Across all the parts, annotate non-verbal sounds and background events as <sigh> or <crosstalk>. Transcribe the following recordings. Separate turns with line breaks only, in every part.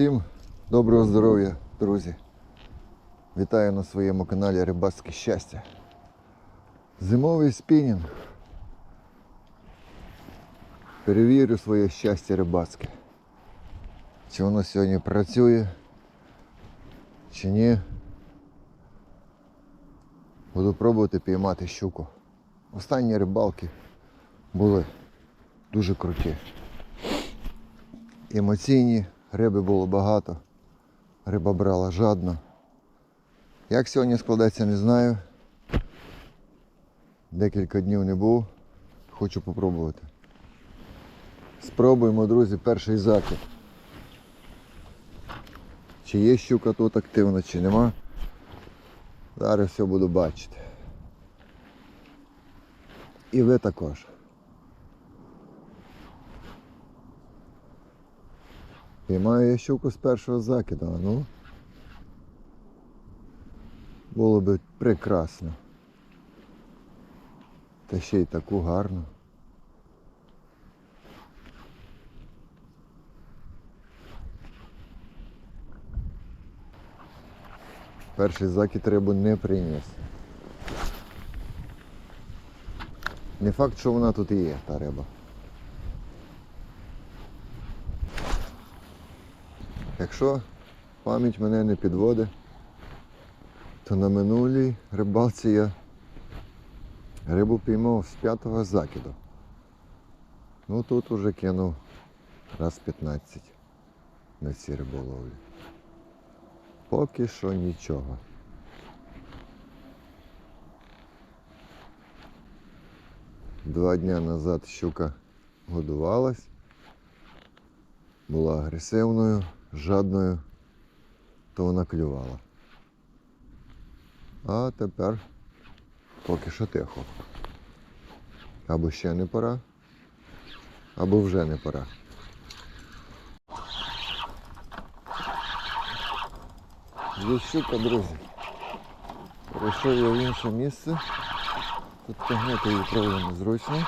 Всім доброго здоров'я, друзі. Вітаю на своєму каналі Рибацьке щастя. Зимовий спінінг. Перевірю своє щастя рибацьке. Чи воно сьогодні працює, чи ні. Буду пробувати піймати щуку. Останні рибалки були дуже круті. Емоційні, риби було багато, риба брала жадно. Як сьогодні складеться, не знаю. Декілька днів не був. Хочу попробувати. Спробуємо, друзі, перший закид. Чи є щука тут активна, чи нема. Зараз все буду бачити. І ви також. Піймаю я щуку з першого закиду, а ну. Було би прекрасно. Та ще й таку гарну. Перший закид рибу не приніс. Не факт, що вона тут і є, та риба. Якщо пам'ять мене не підводить, то на минулій рибалці я рибу піймав з п'ятого закиду. Ну тут уже кинув раз 15 на цій риболовлі. Поки що нічого. Два дня назад щука годувалась, була агресивною, жадною, то вона клювала. А тепер поки що тихо. Або ще не пора, або вже не пора. Є щука, друзі. Перейшов я в інше місце. Тут тягнути її правда незручно.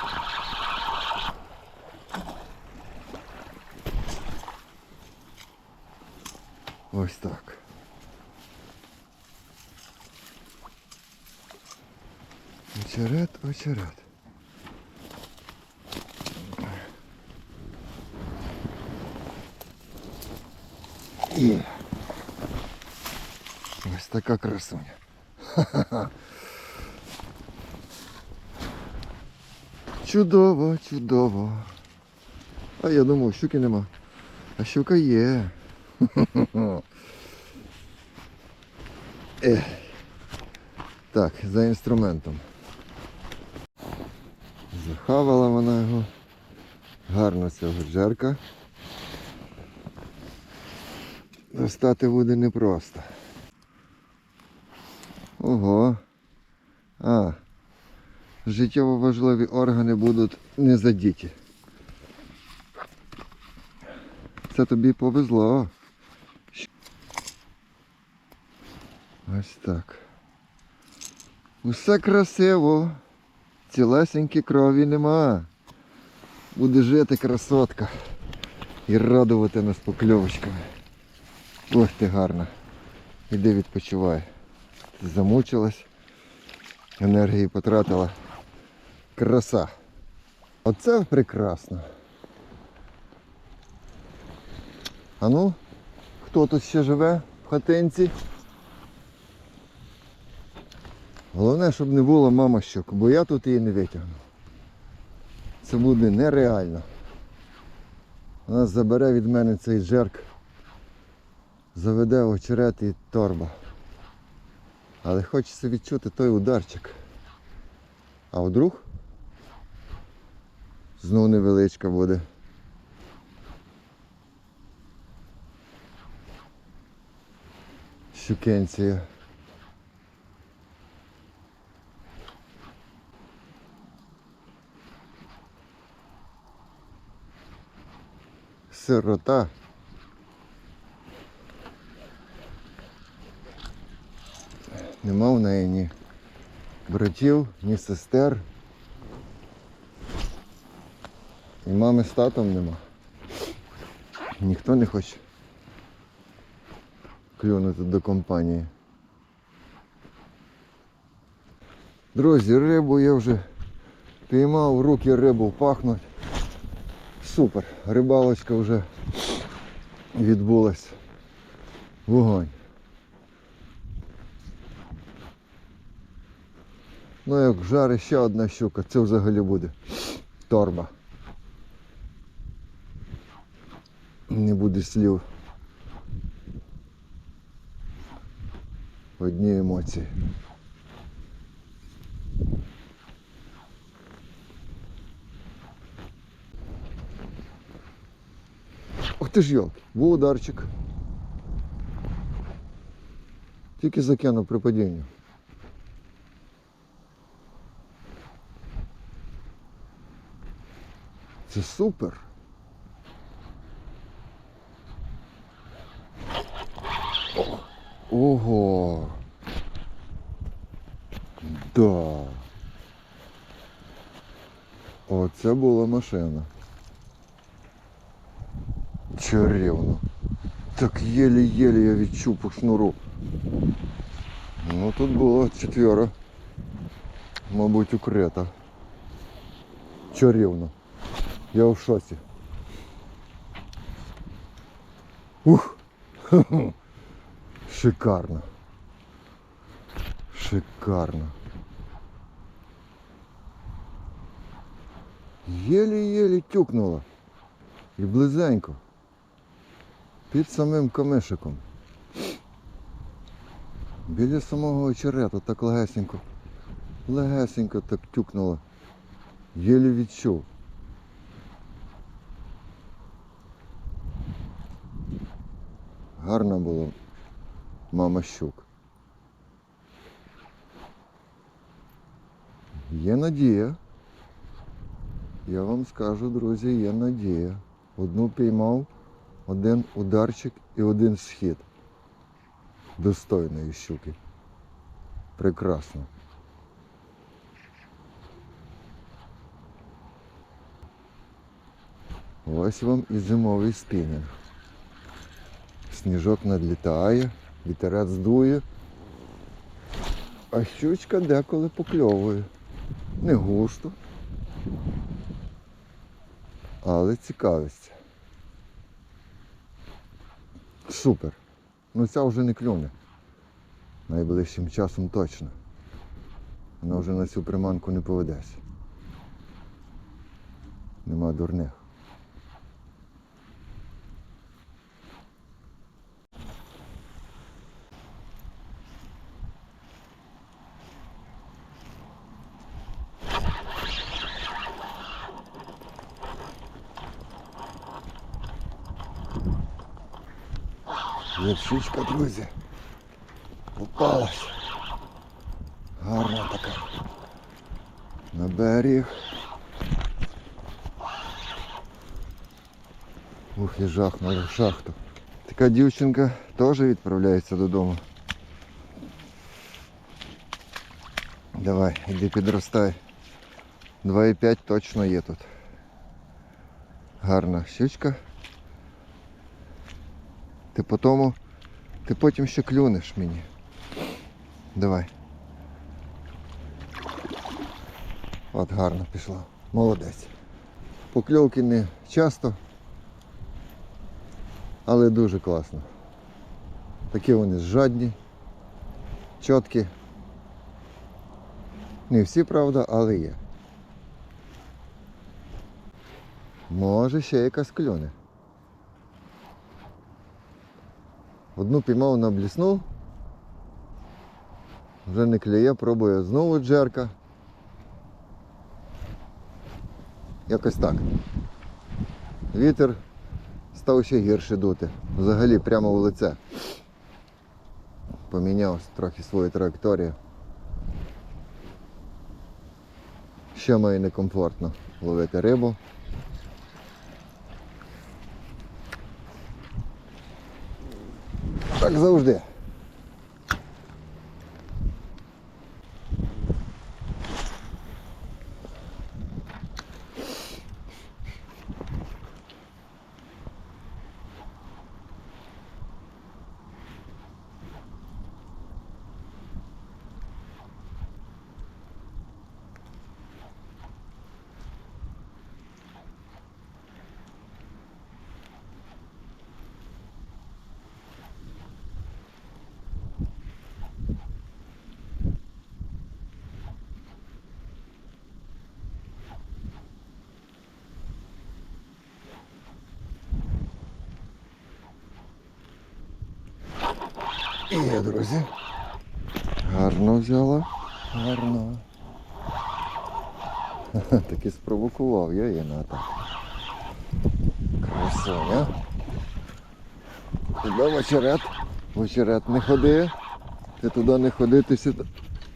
Ось так. Очерет, очерет. І ось така красуня. Ха-ха-ха. <laughs> Чудово, чудово. А я думав, щуки нема. А щука є. <laughs> Так, за інструментом. Захавала вона його. Гарно цього джерка. Достати буде непросто. Ого. А. Життєво важливі органи будуть не задіті. Це тобі повезло. Ось так. Усе красиво. Цілесенькі крові нема. Буде жити красотка. І радувати нас покльовочками. Ох ти гарна. Іди відпочивай. Ти замучилась. Енергії потратила. Краса. Оце прекрасно. А ну, хто тут ще живе в хатинці? Головне, щоб не було мамощок, бо я тут її не витягну. Це буде нереально. Вона забере від мене цей джерк, заведе очерет і торба. Але хочеться відчути той ударчик. А вдруг знов невеличка буде. Щукенція. Сирота. Нема в неї ні братів, ні сестер. І мами з татом нема. Ніхто не хоче клюнути до компанії. Друзі, рибу я вже піймав, руки рибу пахнуть. Супер, рибалочка вже відбулась. Вогонь. Ну як жарить ще одна щука, це взагалі буде торба. Не буде слів. Одні емоції. Ти ж йолки, був ударчик. Тільки закинув при падінні. Це супер. Ого. Да. Оце була машина. Чарівно. Так єлі-єлі я відчув по шнуру. Ну тут було четверо. Мабуть, укрита. Чарівно. Я в шоці. Ух! <laughs> Шикарно. Шикарно. Єлі-єлі тюкнуло. І близенько. Під самим камишиком. Біля самого очерету так легесенько. Легесенько так тюкнуло. Єлі відчув. Гарно було мама щук. Є надія. Я вам скажу, друзі, є надія. Одну піймав, один ударчик і один схід. Достойної щуки. Прекрасно. Ось вам і зимовий спінінг. Сніжок надлітає, вітерець дує, а щучка деколи покльовує. Не густо, але цікавиться. Супер. Ну ця вже не клюне. Найближчим часом точно. Вона вже на цю приманку не поведеться. Нема дурних. Вершичка, друзі. Попалась. Гарна така. На берег. Ух, і жахнули в шахту. Така дівчинка теж відправляється додому. Давай, іди підростай. 2,5 точно є тут. Гарна щучка. Ти по тому, ти потім ще клюнеш мені. Давай. От гарно пішла. Молодець. Покльовки не часто, але дуже класно. Такі вони жадні, чіткі. Не всі, правда, але є. Може ще якась клюне. Одну піймав на блісну. Вже не клює, пробує знову джерка. Якось так. Вітер став ще гірше дути. Взагалі прямо в лице. Поміняв трохи свою траєкторію. Ще мені некомфортно ловити рибу. Так завжди. Є, друзі. Гарно взяла. Гарно. <laughs> Таки спровокував я її на атаку. Красуня. Туди в очерет. В очерет не ходи. Ти туди не ходи, ти сюди.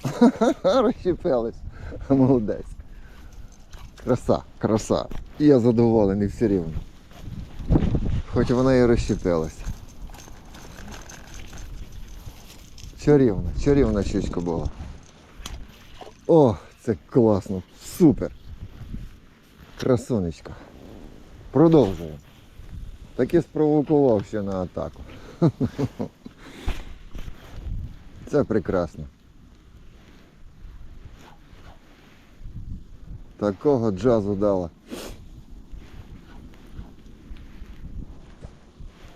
Ха-ха, <laughs> Розщепилась. Молодець. Краса, краса. І я задоволений все рівно. Хоч вона і розщепилася. Чарівна, чарівна щучка була. О, це класно. Супер. Красунечка. Продовжуємо. Таки спровокував ще на атаку. <laughs> Це прекрасно. Такого джазу дала.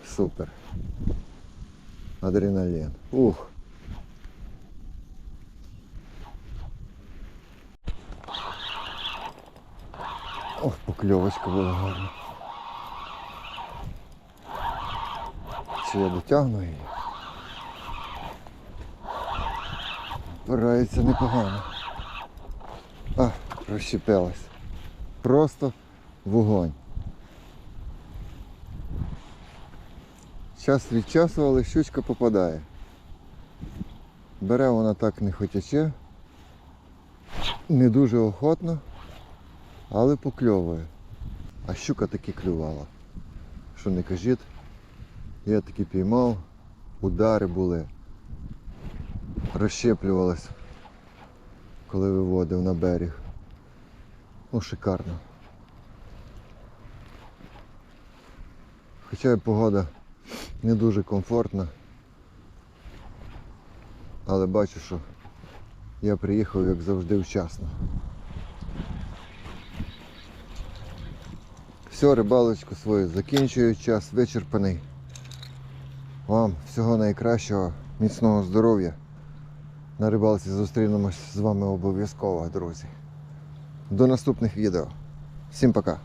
Супер. Адреналін. Ух. Ох, покльовочка була гарна. Чи я дотягну її? Впирається непогано. А, розщепилась. Просто вогонь. Час від часу, але щучка попадає. Бере вона так не хотяче, не дуже охотно, але покльовує. А щука таки клювала. Що не кажіть, я таки піймав, удари були, розщеплювалась, коли виводив на берег. Ну, шикарно. Хоча і погода не дуже комфортна. Але бачу, що я приїхав, як завжди, вчасно. Все, рибалочку свою закінчую, час вичерпаний. Вам всього найкращого, міцного здоров'я. На рибалці зустрінемось з вами обов'язково, друзі. До наступних відео. Всім пока!